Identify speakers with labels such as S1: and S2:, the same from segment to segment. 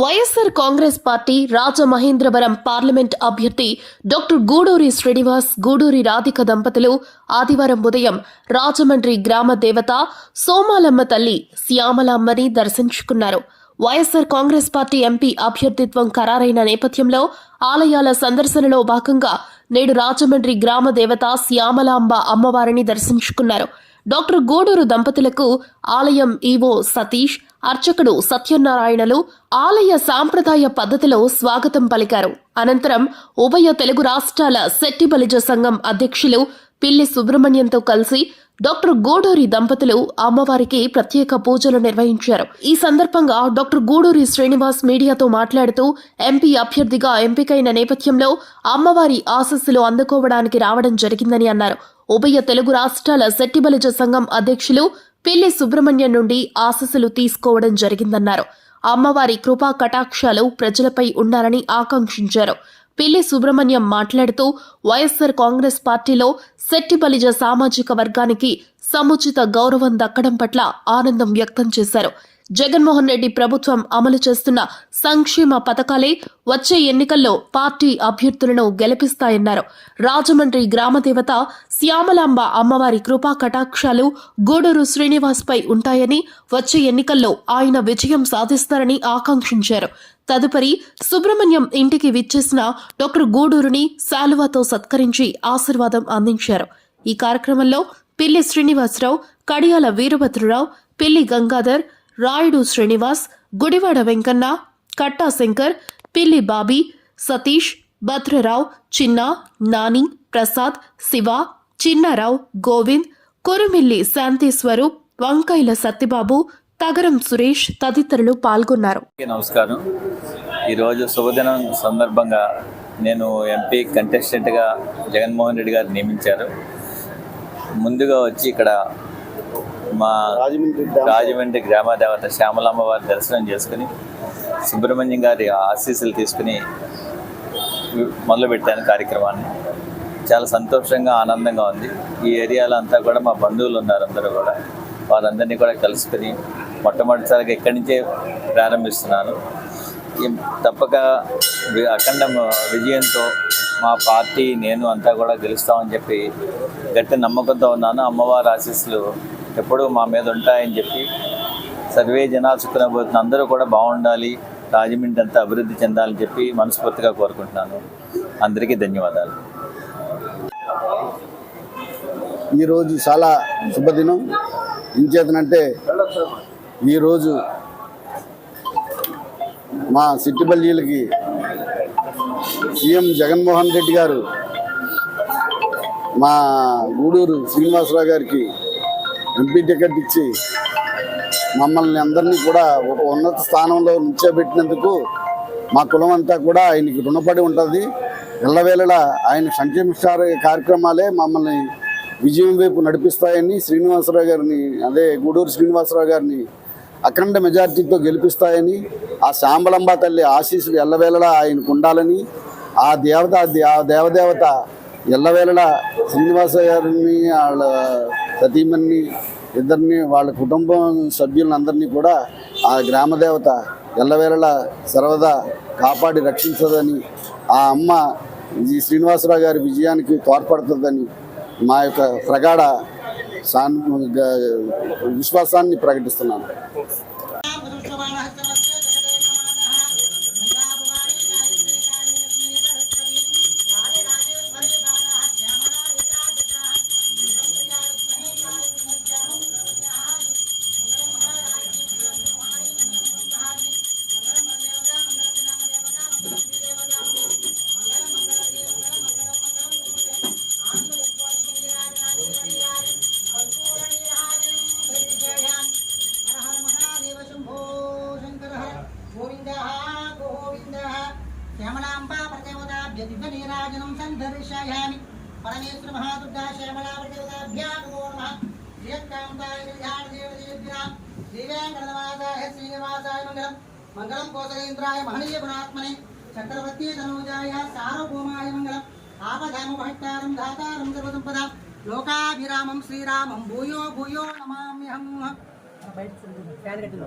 S1: YSR Congress party Rajamahendravaram parliament అభ్యర్థి doctor Guduri Srinivas Guduri Radhika దంపతులు ఆదివారం ఉదయం రాజమండ్రి గ్రామ దేవత సోమాలమ్మ తల్లి శ్యామలమ్మని దర్శించుకున్నారు. వైఎస్సార్ కాంగ్రెస్ పార్టీ ఎంపీ అభ్యర్థిత్వం ఖరారైన నేపథ్యంలో ఆలయాల సందర్శనలో భాగంగా నేడు రాజమండ్రి గ్రామ దేవత శ్యామలాంబ అమ్మవారిని దర్శించుకున్నారు. డాక్టర్ గూడూరు దంపతులకు ఆలయం ఈవో సతీష్ అర్చకుడు సత్యనారాయణలు ఆలయ సాంప్రదాయ పద్ధతిలో స్వాగతం పలికారు. అనంతరం ఉభయ తెలుగు రాష్ట్రాల శెట్టి బలిజ సంఘం అధ్యక్షులు పిల్లి సుబ్రహ్మణ్యంతో కలిసి డాక్టర్ గూడూరి దంపతులు అమ్మవారికి ప్రత్యేక పూజలు నిర్వహించారు. ఈ సందర్భంగా డాక్టర్ గూడూరి శ్రీనివాస్ మీడియాతో మాట్లాడుతూ ఎంపీ అభ్యర్థిగా ఎంపికైన నేపథ్యంలో అమ్మవారి ఆశస్సులు అందుకోవడానికి రావడం జరిగిందని అన్నారు. ఉభయ తెలుగు రాష్ట్రాల శెట్టిబలిజ సంఘం అధ్యక్షులు పిల్లి సుబ్రహ్మణ్యం నుండి ఆశస్సులు తీసుకోవడం జరిగిందన్నారు. అమ్మవారి కృపా కటాక్షాలు ప్రజలపై ఉండాలని ఆకాంక్షించారు. పిల్లి సుబ్రహ్మణ్యం మాట్లాడుతూ వైఎస్సార్ కాంగ్రెస్ పార్టీలో శెట్టిబలిజ సామాజిక వర్గానికి సముచిత గౌరవం దక్కడం పట్ల ఆనందం వ్యక్తం చేశారు. జగన్మోహన్ రెడ్డి ప్రభుత్వం అమలు చేస్తున్న సంక్షేమ పథకాలే వచ్చే ఎన్నికల్లో పార్టీ అభ్యర్థులను గెలిపిస్తాయన్నారు. రాజమండ్రి గ్రామదేవత శ్యామలాంబ అమ్మవారి కృపా కటాక్షాలు గూడూరు శ్రీనివాస్ పై ఉంటాయని వచ్చే ఎన్నికల్లో ఆయన విజయం సాధిస్తారని ఆకాంక్షించారు. తదుపరి సుబ్రహ్మణ్యం ఇంటికి విచ్చేసిన డాక్టర్ గూడూరుని శాలువాతో సత్కరించి ఆశీర్వాదం అందించారు. ఈ కార్యక్రమంలో పిల్లి శ్రీనివాసరావు కడియాల వీరభద్రరావు పిల్లి గంగాధర్ రాయుడు శ్రీనివాస్ గుడివాడ వెంకన్న కట్టా శంకర్ పిల్లి బాబీ సతీష్ భద్రరావు చిన్న నాని ప్రసాద్ శివ చిన్నారావు గోవింద్ కురుమిల్లి శాంతీశ్వరు వంకాయల సత్యబాబు తగరం సురేష్ తదితరులు పాల్గొన్నారు.
S2: నమస్కారం. ఈరోజు శుభదినం సందర్భంగా నేను ఎంపీ కంటెస్టెంట్గా జగన్మోహన్ రెడ్డి గారు నియమించారు. ముందుగా వచ్చి ఇక్కడ మా
S3: రాజమండ్రి గ్రామ
S2: రాజమండ్రి గ్రామ దేవత శ్యామలమ్మ వారి దర్శనం చేసుకుని సుబ్రహ్మణ్యం గారి ఆశీస్సులు తీసుకుని మొదలుపెట్టాను కార్యక్రమాన్ని. చాలా సంతోషంగా ఆనందంగా ఉంది. ఈ ఏరియాలో అంతా కూడా మా బంధువులు ఉన్నారు అందరూ కూడా. వారందరినీ కూడా కలుసుకుని మొట్టమొదటిసారిగా ఇక్కడి నుంచే ప్రారంభిస్తున్నాను. తప్పక అఖండ విజయంతో మా పార్టీ నేను అంతా కూడా గెలుస్తామని చెప్పి గట్టి నమ్మకంతో ఉన్నాను. అమ్మవారి ఆశీస్సులు ఎప్పుడూ మా మీద ఉంటాయని చెప్పి సర్వే జనాలు సుఖనబోతున్న అందరూ కూడా బాగుండాలి రాజమండ్రి అంతా అభివృద్ధి చెందాలని చెప్పి మనస్ఫూర్తిగా కోరుకుంటున్నాను. అందరికీ ధన్యవాదాలు.
S3: ఈరోజు చాలా శుభదినం. ఇంచేతనంటే ఈరోజు మా సిట్టిబల్లీలకి సీఎం జగన్మోహన్ రెడ్డి గారు మా గూడూరు శ్రీనివాసరావు గారికి ఎంపీ టికెట్ ఇచ్చి మమ్మల్ని అందరినీ కూడా ఒక ఉన్నత స్థానంలో నిల్చోబెట్టినందుకు మా కులం అంతా కూడా ఆయనకి రుణపడి ఉంటుంది. ఎల్లవేళలా ఆయన సంక్షేమ కార్యక్రమాలే మమ్మల్ని విజయం వైపు నడిపిస్తాయని శ్రీనివాసరావు గారిని అదే గూడూరు శ్రీనివాసరావు గారిని అఖండ మెజార్టీతో గెలిపిస్తాయని ఆ శాంబలంబ తల్లి ఆశీస్సులు ఎల్లవేళలా ఆయనకు ఉండాలని ఆ దేవత ఆ దేవదేవత ఎల్లవేళలా శ్రీనివాస గారిని వాళ్ళ సతీమణిని ఇద్దరిని వాళ్ళ కుటుంబం సభ్యులందరినీ కూడా ఆ గ్రామదేవత ఎల్లవేళలా సర్వదా కాపాడి రక్షించదని ఆ అమ్మ ఈ శ్రీనివాసరావు గారి విజయానికి తోడ్పడుతుందని మా యొక్క ప్రగాఢ సాన్ విశ్వాసాన్ని ప్రకటిస్తున్నాను.
S4: పరమేశ్వర మహాదుర్గా శ్యామలా నమో నమః శ్రీయకాంతాయ కళ్యాణదేవదేభ్యా శ్రీవేంకటనివాసాయ శ్రీనివాసాయ మంగళం మంగళం కోసలేంద్రాయ మహనీయ గుణాత్మనే చక్రవర్తి తనూజాయ సార్వభౌమాయ మంగళం ఆపదామ భట్టారం ధాతారం సర్వసంపద లోకాభిరామం శ్రీరామం భూయో భూయో నమామ్యహం బయట ఫ్యాన్ కట్టింది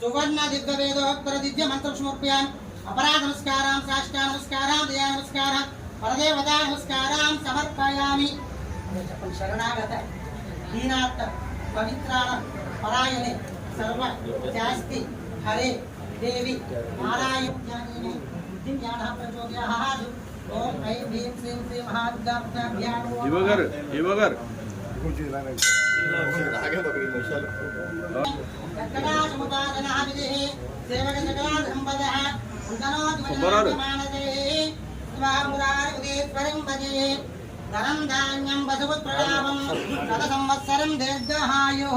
S4: सुवर्णदिव्यवेदोत्तरदिव्य मन्त्रं समर्पयामि अपराधनमस्कारां साष्टानमस्कारां दयानमस्कारां परदेवतानमस्कारां समर्पयामि शरणागत दीनात् पवित्राण परायणे सर्व चास्ति हरे देवी नारायण ज्ञानिने बुद्धिं ज्ञानः ओम ऐं ह्रीं श्रीं श्रीं महादुर्गाभ्यां दिवाकर दिवाकर జ్ఞాన ప్రచోదయాత్ ఓం ఐం సంవత్సరం దీర్ఘాయు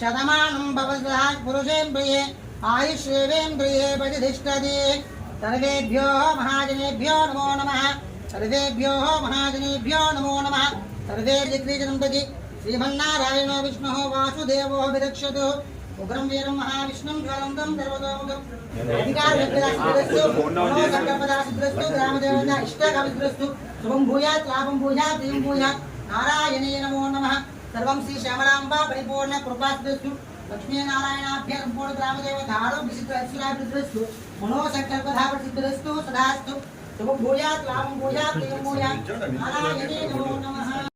S4: శతమానం భవద్రః పురుషేంద్రియే ఆయుష్యేంద్రియే ప్రతిష్టది సర్వేభ్యో మహాజనేభ్యో నమో నమ సర్వేభ్యో మహాజనేభ్యో నమో శ్రీమన్నారాయణో విష్ణు వాసుదేవో విరక్షతు ఉగ్రం వీరం మహావిష్ణుం జ్వలంతం సర్వతోముఖం అధికారస్తు సంకల్పదాసిద్రస్తు గ్రామదేవత ఇష్టకవిద్రస్తు శుభం భూయాత్ లాభం భూయాత్ ప్రియం భూయాత్ నారాయణే నమో నమ సర్వం శ్రీ శ్యామలాంబ పరిపూర్ణ కృపాసిద్రస్తు లక్ష్మీనారాయణాభ్య సంపూర్ణ గ్రామదేవత ఆరోగ్య సిద్ధ మనో సంకల్పధాప సదాస్తు శుభం భూయాత్ లాభం భూయాత్ ప్రియం భూయాత్ నారాయణే నమో నమ